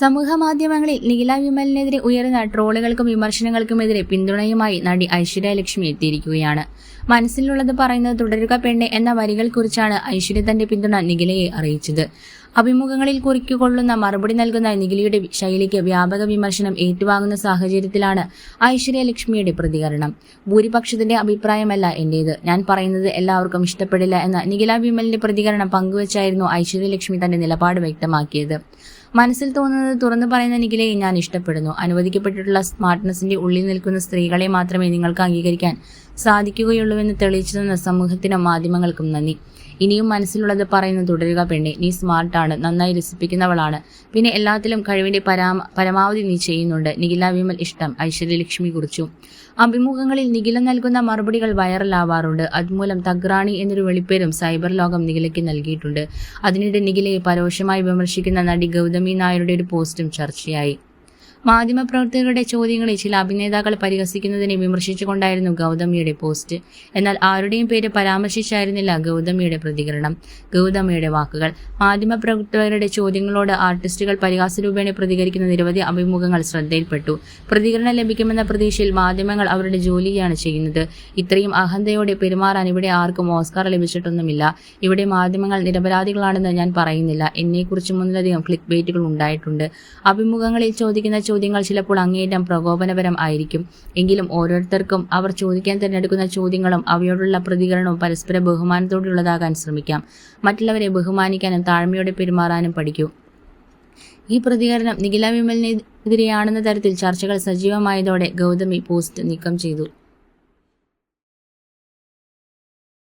സമൂഹ മാധ്യമങ്ങളിൽ നീല വിമലിനെതിരെ ഉയർന്ന ട്രോളുകൾക്കും വിമർശനങ്ങൾക്കുമെതിരെ പിന്തുണയുമായി നടി ഐശ്വര്യ ലക്ഷ്മി എത്തിയിരിക്കുകയാണ്. മനസ്സിലുള്ളത് പറയുന്നത് തുടരുക പെണ്ണെ എന്ന വരികൾ കുറിച്ചാണ് ഐശ്വര്യ തന്റെ പിന്തുണ നിഖിലയെ അറിയിച്ചത്. അഭിമുഖങ്ങളിൽ കുറിക്കൊള്ളുന്ന മറുപടി നൽകുന്ന നിഖിലിയുടെ ശൈലിക്ക് വ്യാപക വിമർശനം ഏറ്റുവാങ്ങുന്ന സാഹചര്യത്തിലാണ് ഐശ്വര്യ ലക്ഷ്മിയുടെ പ്രതികരണം. ഭൂരിപക്ഷത്തിന്റെ അഭിപ്രായമല്ല എന്റേത്. ഞാൻ പറയുന്നത് എല്ലാവർക്കും ഇഷ്ടപ്പെടില്ല എന്ന നിഖില വിമലിന്റെ പ്രതികരണം പങ്കുവച്ചായിരുന്നു ഐശ്വര്യ ലക്ഷ്മി തന്റെ നിലപാട് വ്യക്തമാക്കിയത്. മനസ്സിൽ തോന്നുന്നത് തുറന്നു പറയുന്ന നിഖിലയെ ഞാൻ ഇഷ്ടപ്പെടുന്നു. അനുവദിക്കപ്പെട്ടിട്ടുള്ള സ്മാർട്ട്നെസ്സിന്റെ ഉള്ളിൽ നിൽക്കുന്ന സ്ത്രീകളെ മാത്രമേ നിങ്ങൾക്ക് അംഗീകരിക്കാൻ സാധിക്കുകയുള്ളൂവെന്ന് തെളിയിച്ചു തന്ന സമൂഹത്തിനും മാധ്യമങ്ങൾക്കും നന്ദി. ഇനിയും മനസ്സിലുള്ളത് പറയുന്നത് തുടരുക പെണ്ണെ. നീ സ്മാർട്ടാണ് നന്നായി രസിപ്പിക്കുന്നവളാണ്. പിന്നെ എല്ലാത്തിലും കഴിവിന്റെ പരാമ പരമാവധി നീ ചെയ്യുന്നുണ്ട്. നിഖില വിമൽ ഇഷ്ടം. ഐശ്വര്യലക്ഷ്മി കുറിച്ചു. അഭിമുഖങ്ങളിൽ നിഖില നൽകുന്ന മറുപടികൾ വൈറലാവാറുണ്ട്. അതുമൂലം തഗ്രാണി എന്നൊരു വെളിപ്പേരും സൈബർ ലോകം നിഖിലയ്ക്ക് നൽകിയിട്ടുണ്ട്. അതിനിടെ നിഖിലയെ പരോക്ഷമായി വിമർശിക്കുന്ന നടി ഗൗതമി നായരുടെ ഒരു പോസ്റ്റും ചർച്ചയായി. മാധ്യമപ്രവർത്തകരുടെ ചോദ്യങ്ങളിൽ ചില അഭിനേതാക്കൾ പരിഹസിക്കുന്നതിനെ വിമർശിച്ചുകൊണ്ടായിരുന്നു ഗൗതമിയുടെ പോസ്റ്റ്. എന്നാൽ ആരുടെയും പേര് പരാമർശിച്ചായിരുന്നില്ല ഗൗതമിയുടെ പ്രതികരണം. ഗൗതമിയുടെ വാക്കുകൾ. മാധ്യമപ്രവർത്തകരുടെ ചോദ്യങ്ങളോട് ആർട്ടിസ്റ്റുകൾ പരിഹാസരൂപേണ പ്രതികരിക്കുന്ന നിരവധി അഭിമുഖങ്ങൾ ശ്രദ്ധയിൽപ്പെട്ടു. പ്രതികരണം ലഭിക്കുമെന്ന പ്രതീക്ഷയിൽ മാധ്യമങ്ങൾ അവരുടെ ജോലിയാണ് ചെയ്യുന്നത്. ഇത്രയും അഹന്തയോടെ പെരുമാറാൻ ഇവിടെ ആർക്കും ഓസ്കാർ ലഭിച്ചിട്ടൊന്നുമില്ല. ഇവിടെ മാധ്യമങ്ങൾ നിരപരാധികളാണെന്ന് ഞാൻ പറയുന്നില്ല. എന്നെക്കുറിച്ച് മുന്നിലധികം ക്ലിക്ക് ബേറ്റുകൾ ഉണ്ടായിട്ടുണ്ട്. അഭിമുഖങ്ങളിൽ ചോദിക്കുന്ന ചോദ്യങ്ങൾ ചിലപ്പോൾ അങ്ങേയറ്റം പ്രകോപനപരം ആയിരിക്കും. എങ്കിലും ഓരോരുത്തർക്കും അവർ ചോദിക്കാൻ തിരഞ്ഞെടുക്കുന്ന ചോദ്യങ്ങളും അവയോടുള്ള പ്രതികരണവും പരസ്പര ബഹുമാനത്തോടുള്ളതാകാൻ ശ്രമിക്കാം. മറ്റുള്ളവരെ ബഹുമാനിക്കാനും താഴ്മയോടെ പെരുമാറാനും പഠിക്കൂ. ഈ പ്രതികരണം നിഖില വിമലിനെതിരെയാണെന്ന തരത്തിൽ ചർച്ചകൾ സജീവമായതോടെ ഗൗതമി പോസ്റ്റ് നീക്കം ചെയ്തു.